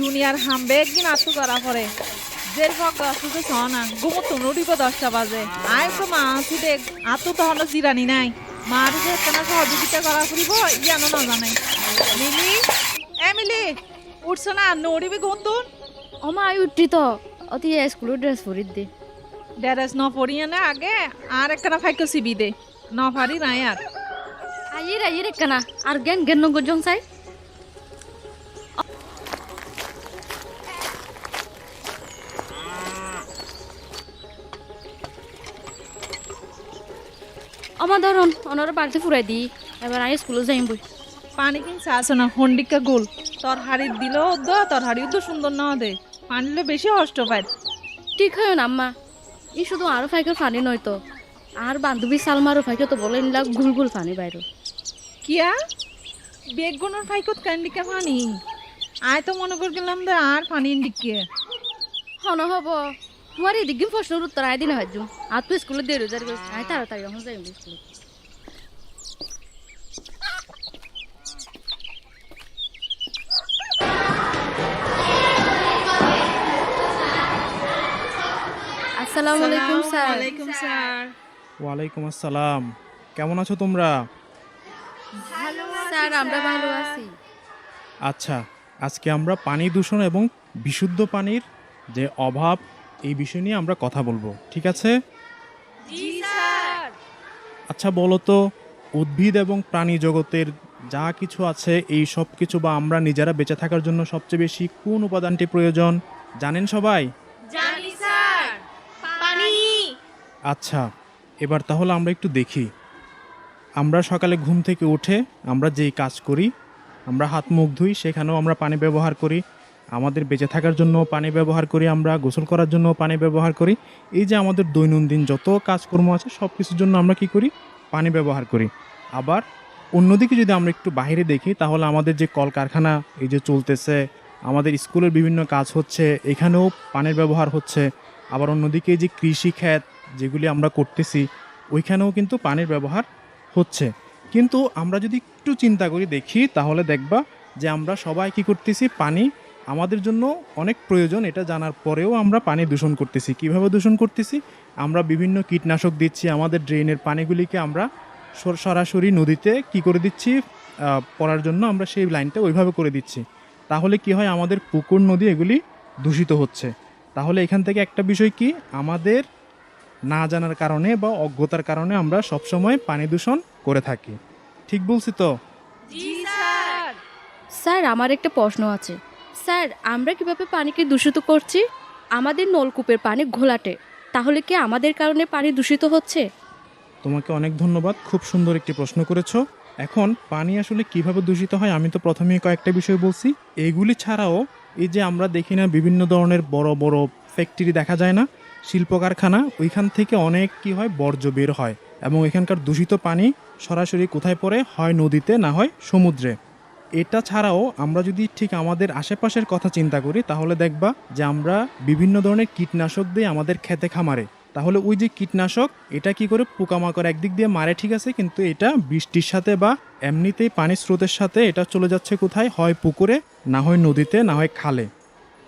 দুনিয়ার হামবে একদিন আত্ম করা পরে। জের পক আসতে সনা গুমো তুনো দিব দশটা বাজে। আয় তো মা দেখ আত্ম তো হলো জিরানি নাই। মার যে কেন সহযোগিতা করা ফুরিব ইয়ানো না জানাই। মিলি এ মিলি উঠছ না নড়িবি গুন্তুন অমা আই উঠি তো। অতি স্কুলের ড্রেস পরিত দে। ড্যারেস ন পড়িয়ে না আগে আর একটা ফাইকো সিবি দে। ন পারি নাই আর। আইয়ের আইয়ের একখানা আর জ্ঞান নগর জং চাই আমার ধরুন অনারা বাড়িতে ফুরাই দি এবার আই স্কুলে যাইম বই। পানি কিনছে আছে না হন্ডিকা গোল। তোর হাড়ির দিল দ তোর হাড়িও তো সুন্দর না দে। পানিলে বেশি কষ্ট পায়। ঠিক হয় না আম্মা। ই শুধু আরও ফাইকের ফানি নয় তো। আর বান্ধবী সালমারও ফাইকে তো বলে নিলা গুল গুল ফানি বাইরে। কিয়া? বেগুনের ফাইকত কান্ডিকা পানি আয় তো মনে কর গেলাম দে আর পানি দিকে হন হব। তোমার এদিকে প্রশ্নের উত্তর আয় দিনে হয়তো আর তুই স্কুলে দেরি যার আয় তাড়াতাড়ি এখন যাই স্কুলে। আসসালামু আলাইকুম স্যার। ওয়ালাইকুম স্যার। ওয়ালাইকুম আসসালাম। কেমন আছো তোমরা? স্যার আমরা ভালো আছি। আচ্ছা আজকে আমরা পানি দূষণ এবং বিশুদ্ধ পানির যে অভাব এই বিষয় নিয়ে আমরা কথা বলব ঠিক আছে? আচ্ছা বলো তো উদ্ভিদ এবং প্রাণী জগতের যা কিছু আছে এই সব কিছু বা আমরা নিজেরা বেঁচে থাকার জন্য সবচেয়ে বেশি কোন উপাদানটি প্রয়োজন? জানেন সবাই? জানি স্যার। পানি। আচ্ছা এবার তাহলে আমরা একটু দেখি। আমরা সকালে ঘুম থেকে উঠে আমরা যেই কাজ করি আমরা হাত মুখ ধুই সেখানেও আমরা পানি ব্যবহার করি। আমাদের বেঁচে থাকার জন্য পানি ব্যবহার করি, আমরা গোসল করার জন্য পানি ব্যবহার করি। এই যে আমাদের দৈনন্দিন যত কাজকর্ম আছে সব কিছুর জন্য আমরা কি করি? পানি ব্যবহার করি। আবার অন্যদিকে যদি আমরা একটু বাইরে দেখি, তাহলে আমাদের যে কলকারখানা, এই যে চলতেছে, আমাদের স্কুলের বিভিন্ন কাজ হচ্ছে, এখানেও পানির ব্যবহার হচ্ছে। আবার অন্যদিকে যে কৃষি ক্ষেত যেগুলি আমরা করতেছি, ওইখানেও কিন্তু পানির ব্যবহার হচ্ছে। কিন্তু আমরা যদি একটু চিন্তা করি, দেখি, তাহলে দেখবা যে আমরা সবাই কি করতেছি, পানি আমাদের জন্য অনেক প্রয়োজন এটা জানার পরেও আমরা পানি দূষণ করতেছি। কীভাবে দূষণ করতেছি? আমরা বিভিন্ন কীটনাশক দিচ্ছি আমাদের ড্রেনের পানিগুলিকে আমরা সর- সরাসরি নদীতে কি করে দিচ্ছি পড়ার জন্য আমরা সেই লাইনটা ওইভাবে করে দিচ্ছি। তাহলে কি হয় আমাদের পুকুর নদী এগুলি দূষিত হচ্ছে। তাহলে এখান থেকে একটা বিষয় কি আমাদের না জানার কারণে বা অজ্ঞতার কারণে আমরা সবসময় পানি দূষণ করে থাকি। ঠিক বলছি তো? স্যার। স্যার আমার একটা প্রশ্ন আছে। স্যার, আমরা কীভাবে পানিকে দূষিত করছি? আমাদের নলকূপের পানি ঘোলাটে। তাহলে কি আমাদের কারণে পানি দূষিত হচ্ছে? তোমাকে অনেক ধন্যবাদ, খুব সুন্দর একটি প্রশ্ন করেছ। এখন, পানি আসলে কীভাবে দূষিত হয় আমি তো প্রথমেই কয়েকটা বিষয় বলছি। এইগুলি ছাড়াও, এই যে আমরা দেখি না বিভিন্ন ধরনের বড় বড় ফ্যাক্টরি দেখা যায় না শিল্প কারখানা ওইখান থেকে অনেক কি হয়, বর্জ্য বের হয়। এবং এখানকার দূষিত পানি সরাসরি কোথায় পড়ে? হয় নদীতে, না হয় সমুদ্রে। এটা ছাড়াও আমরা যদি ঠিক আমাদের আশেপাশের কথা চিন্তা করি, তাহলে দেখবা যে আমরা বিভিন্ন ধরনের কীটনাশক দিয়ে আমাদের খেতে খামারে। তাহলে ওই যে কীটনাশক, এটা কি করে পোকামাকড় একদিক দিয়ে মারে ঠিক আছে, কিন্তু এটা বৃষ্টির সাথে বা এমনিতেই পানির স্রোতের সাথে এটা চলে যাচ্ছে কোথায়? হয় পুকুরে, না হয় নদীতে, না হয় খালে।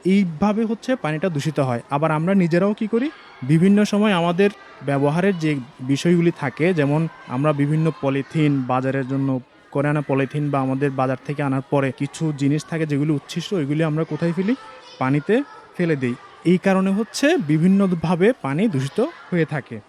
এইভাবে হচ্ছে পানিটা দূষিত হয়। আবার আমরা নিজেরাও কি করি? বিভিন্ন সময় আমাদের ব্যবহারের যে বিষয়গুলি থাকে, যেমন আমরা বিভিন্ন পলিথিন বাজারের জন্য করে আনা পলিথিন বা আমাদের বাজার থেকে আনার পরে কিছু জিনিস থাকে যেগুলি উচ্ছিষ্ট, ওইগুলি আমরা কোথায় ফেলি? পানিতে ফেলে দিই। এই কারণে হচ্ছে বিভিন্নভাবে পানি দূষিত হয়ে থাকে।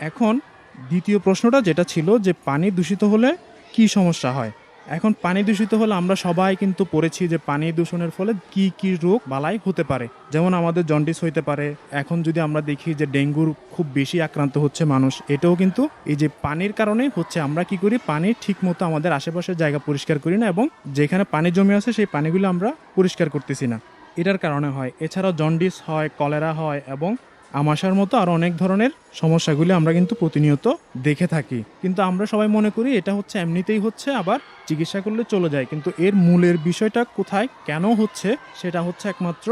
এখন দ্বিতীয় প্রশ্নটা যেটা ছিল যে পানি দূষিত হলে কি সমস্যা হয়? এখন পানি দূষিত হলে আমরা সবাই কিন্তু পড়েছি যে পানি দূষণের ফলে কি কি রোগ বালাই হতে পারে। যেমন আমাদের জন্ডিস হইতে পারে। এখন যদি আমরা দেখি যে ডেঙ্গুর খুব বেশি আক্রান্ত হচ্ছে মানুষ, এটাও কিন্তু এই যে পানির কারণে হচ্ছে। আমরা কি করি? পানি ঠিক মতো আমাদের আশেপাশের জায়গা পরিষ্কার করি না এবং যেখানে পানি জমে আছে সেই পানিগুলো আমরা পরিষ্কার করতেছি না। এটার কারণে হয়। এছাড়াও জন্ডিস হয়, কলেরা হয় এবং আমাশার মতো আরও অনেক ধরনের সমস্যাগুলি আমরা কিন্তু প্রতিনিয়ত দেখে থাকি। কিন্তু আমরা সবাই মনে করি এটা হচ্ছে এমনিতেই হচ্ছে আবার চিকিৎসা করলে চলে যায়। কিন্তু এর মূলের বিষয়টা কোথায় কেন হচ্ছে সেটা হচ্ছে একমাত্র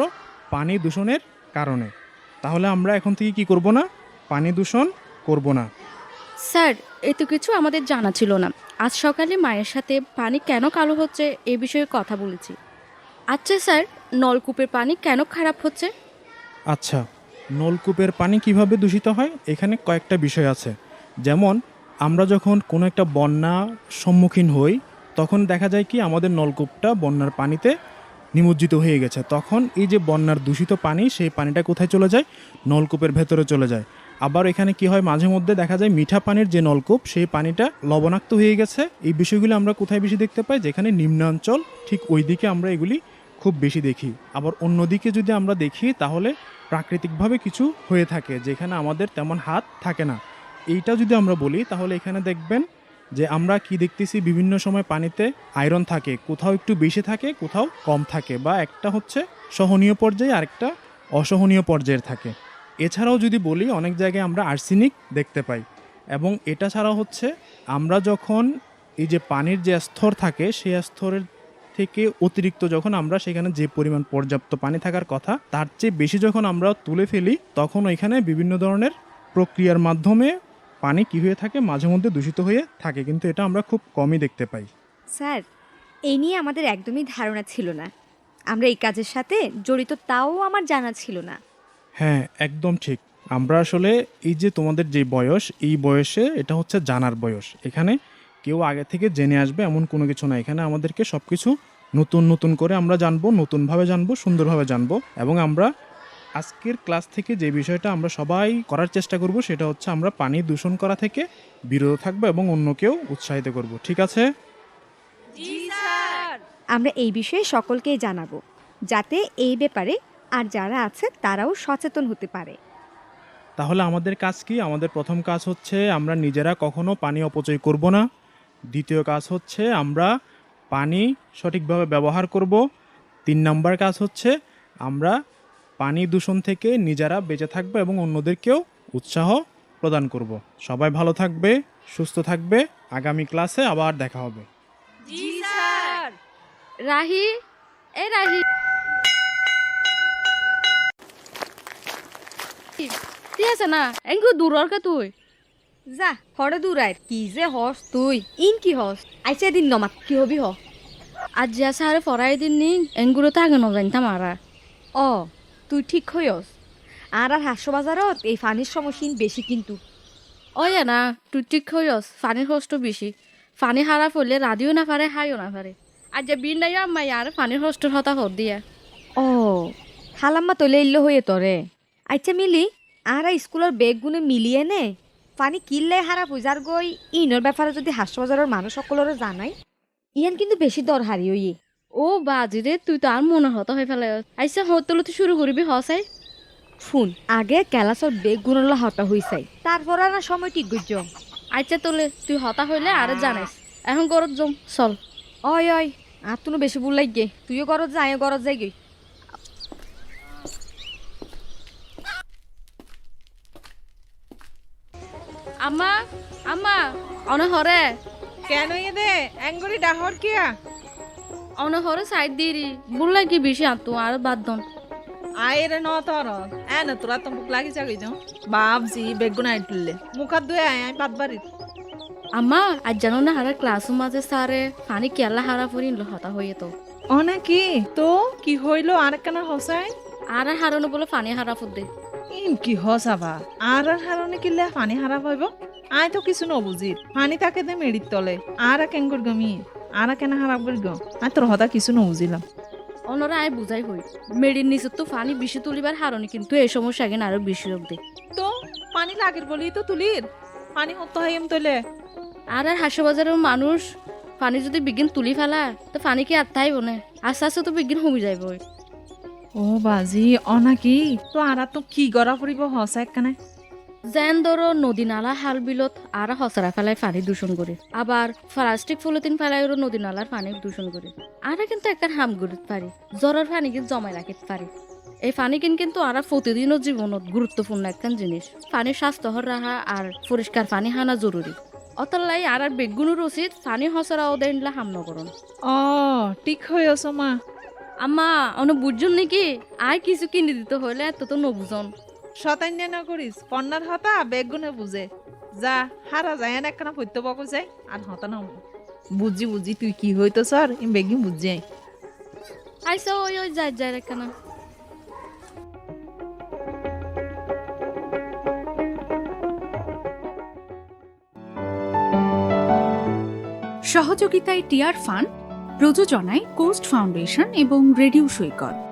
পানি দূষণের কারণে। তাহলে আমরা এখন থেকে কি করব না? পানি দূষণ করব না। স্যার এত কিছু আমাদের জানা ছিল না। আজ সকালে মায়ের সাথে পানি কেন কালো হচ্ছে এ বিষয়ে কথা বলেছি। আচ্ছা স্যার নলকূপের পানি কেন খারাপ হচ্ছে? আচ্ছা নলকূপের পানি কীভাবে দূষিত হয়? এখানে কয়েকটা বিষয় আছে। যেমন, আমরা যখন কোনো একটা বন্যা সম্মুখীন হই, তখন দেখা যায় কি আমাদের নলকূপটা বন্যার পানিতে নিমজ্জিত হয়ে গেছে। তখন এই যে বন্যার দূষিত পানি, সেই পানিটা কোথায় চলে যায়? নলকূপের ভেতরে চলে যায়। আবার এখানে কি হয়, মাঝে মধ্যে দেখা যায় মিঠা পানির যে নলকূপ, সেই পানিটা লবণাক্ত হয়ে গেছে। এই বিষয়গুলো আমরা কোথায় বেশি দেখতে পাই? যেখানে নিম্নাঞ্চল, ঠিক ওই দিকে আমরা এগুলি খুব বেশি দেখি। আবার অন্যদিকে যদি আমরা দেখি, তাহলে প্রাকৃতিকভাবে কিছু হয়ে থাকে, যেখানে আমাদের তেমন হাত থাকে না। এইটা যদি আমরা বলি, তাহলে এখানে দেখবেন যে আমরা কি দেখতেছি, বিভিন্ন সময় পানিতে আয়রন থাকে, কোথাও একটু বেশি থাকে, কোথাও কম থাকে, বা একটা হচ্ছে সহনীয় পর্যায়ে, আরেকটা অসহনীয় পর্যায়ের থাকে। এছাড়াও যদি বলি, অনেক জায়গায় আমরা আর্সেনিক দেখতে পাই, এবং এটা ছাড়া হচ্ছে আমরা যখন এই যে পানির যে স্তর থাকে, সেই স্তরের থেকে অতিরিক্ত যখন আমরা সেখানে যে পরিমাণ পর্যাপ্ত পানি থাকার কথা তার চেয়ে বেশি যখন আমরা তুলে ফেলি তখন ওইখানে বিভিন্ন ধরনের প্রক্রিয়ার মাধ্যমে পানি কি হয়ে থাকে মাঝে মধ্যে দূষিত হয়ে থাকে। কিন্তু এটা আমরা খুব কমই দেখতে পাই। স্যার এই নিয়ে আমাদের একদমই ধারণা ছিল না। আমরা এই কাজের সাথে জড়িত তাও আমার জানা ছিল না। হ্যাঁ একদম ঠিক। আমরা আসলে এই যে তোমাদের যে বয়স এই বয়সে এটা হচ্ছে জানার বয়স। এখানে কেউ আগে থেকে জেনে আসবে এমন কোনো কিছু না। এখানে আমাদেরকে সব কিছু নতুন নতুন করে আমরা জানব নতুনভাবে জানব সুন্দরভাবে জানব এবং আমরা আজকের ক্লাস থেকে যে বিষয়টা আমরা সবাই করার চেষ্টা করব সেটা হচ্ছে আমরা পানি দূষণ করা থেকে বিরত থাকব এবং অন্যকেও উৎসাহিত করব। ঠিক আছে? আমরা এই বিষয়ে সকলকেই জানাব যাতে এই ব্যাপারে আর যারা আছে তারাও সচেতন হতে পারে। তাহলে আমাদের কাজ কি? আমাদের প্রথম কাজ হচ্ছে আমরা নিজেরা কখনো পানি অপচয় করব না। দ্বিতীয় কাজ হচ্ছে আমরা পানি সঠিকভাবে ব্যবহার করব। তিন নম্বর কাজ হচ্ছে আমরা পানি দূষণ থেকে নিজেরা বেঁচে থাকব এবং অন্যদেরকেও উৎসাহ প্রদান করব। সবাই ভালো থাকবে, সুস্থ থাকবে। আগামী ক্লাসে আবার দেখা হবে। রাহি, এ রাহি। তুই আছে না? এঙ্গু দূরর কে তুই? যা হরে দূরায় কি যে হস তুই। ইন কি হস? আইসা দিন নমাত কি হবি হ? আজ যা সারে ফরাই দিন নি এঙ্গুলো তো আগে নজানতাম আরা অ তুই ঠিক হইস আর আর হাস্য বাজারত এই ফানির সমস্যা বেশি কিন্তু। ওয়া না তুই ঠিক হইস ফানির কষ্ট বেশি ফানি হারা ফলে রাধিও না পারে হাইও না পারে আজ যে বিন নাই আম্মাই আর ফানির কষ্টর হতা হর দিয়া। ও খালাম্মা তলে ইল্লো হয়ে তরে আচ্ছা মিলি আরা স্কুলের বেগগুনে মিলিয়ে নে? পানি কিনলে হারা পূজার গই ইনোর ব্যাপারে যদি হাস্য হাস্যবাজারের মানুষ সকলের জানাই ইয়ান কিন্তু বেশি দর হারি হইয়ে ও বাজি রে তুই তো আর মনে হতা হয়ে ফেলে আইসা হতলে তুই শুরু করবি হসাই শুন আগে ক্যালাসর বেগ গুণলা হতা হইছাই তারপর আর না সময় ঠিক গুজ আচ্ছা তোলে তুই হতা হইলে আর জানাইস এখন গরত জম চল। অয় অয় আর তুনো বেশি ভুল লাগে তুইও গরত যাই গরত যাই গই আম্মা আম্মা অনে হরে কেন দে? অ্যাঙ্গুরি ডাহর কিয়া? অনে হরে সাইড দিরি বুল লাগি বেশি আতো আর বাদ দন। আয়েরে ন তর এন তোরা তো মুখ লাগি যাগি যাও। বাবজি বেগুন আইটুললে মুখাত দুয়ে আয় আয় বাদবাড়ি আম্মা আজ জানো না হারা ক্লাস মাঝে সারে পানি কেলা হারা পরিন হতা হইয়ে তো। অনে কি তো কি হইল আর কেন হসাই আর হারানো বলে পানি হারা ফুট দে ইন কি হসাবা আর আর হারনে কিলে পানি হারা পাইব আয় তো কিছু নবুঝি পানি তাকে দে মেড়ির তলে। আর কেঙ্গুর গমি। আর কেন হারাব গো আয় তোর হতা কিছু নবুঝিলাম অনরা আয় বুঝাই হই মেডির নিচে তো পানি বেশি তুলিবার হারনি কিন্তু এই সমস্যা আগে আরও বেশি রোগ দে। তো পানি লাগের বলি তো তুলির পানি হতো হয় এম তলে। আর আর হাসবাজারের মানুষ পানি যদি বিজ্ঞান তুলি ফেলা তো পানি কি আর তাই বনে? আস্তে আস্তে তো বিজ্ঞান কমি যাইব ও বাজি অনা কি? তো আর তো কি গড়া পড়িব হসা একখানে যেন ধরো নদী নালা হাল বিলত আর হসরা ফেলায় পানি দূষণ করে আবার প্লাস্টিক পলিথিন ফেলায় নদী নালার পানি দূষণ করে আর কিন্তু একটা হাম করতে পারি জ্বরের পানি কিন্তু জমাই রাখতে পারি এই পানি কিন কিন্তু আর প্রতিদিনও জীবনত গুরুত্বপূর্ণ একটা জিনিস পানির স্বাস্থ্যহর রাখা আর পরিষ্কার পানি হানা জরুরি অতলাই আর বেগুনের উচিত পানি হসরা ওদের হাম নকরণ ও ঠিক হইছ মা। আম্মা অন বুঝুন নাকি? আয় কিছু কিনে দিতে হইলে এত তো নবুজন শতান্য না করিস পন্নার হতা বেগুনে বুঝে। যা হারা যায় না একখানা পৈত্য বকো যায় আর হতা না বুঝি বুঝি তুই কি হইতো স্যার? ইম বেগিন বুঝি আই। আইসা ওই ওই যায় যায় কেনা সহযোগিতায় টিয়ার ফান্ড প্রযোজনায় কোস্ট ফাউন্ডেশন এবং রেডিও সৈকত।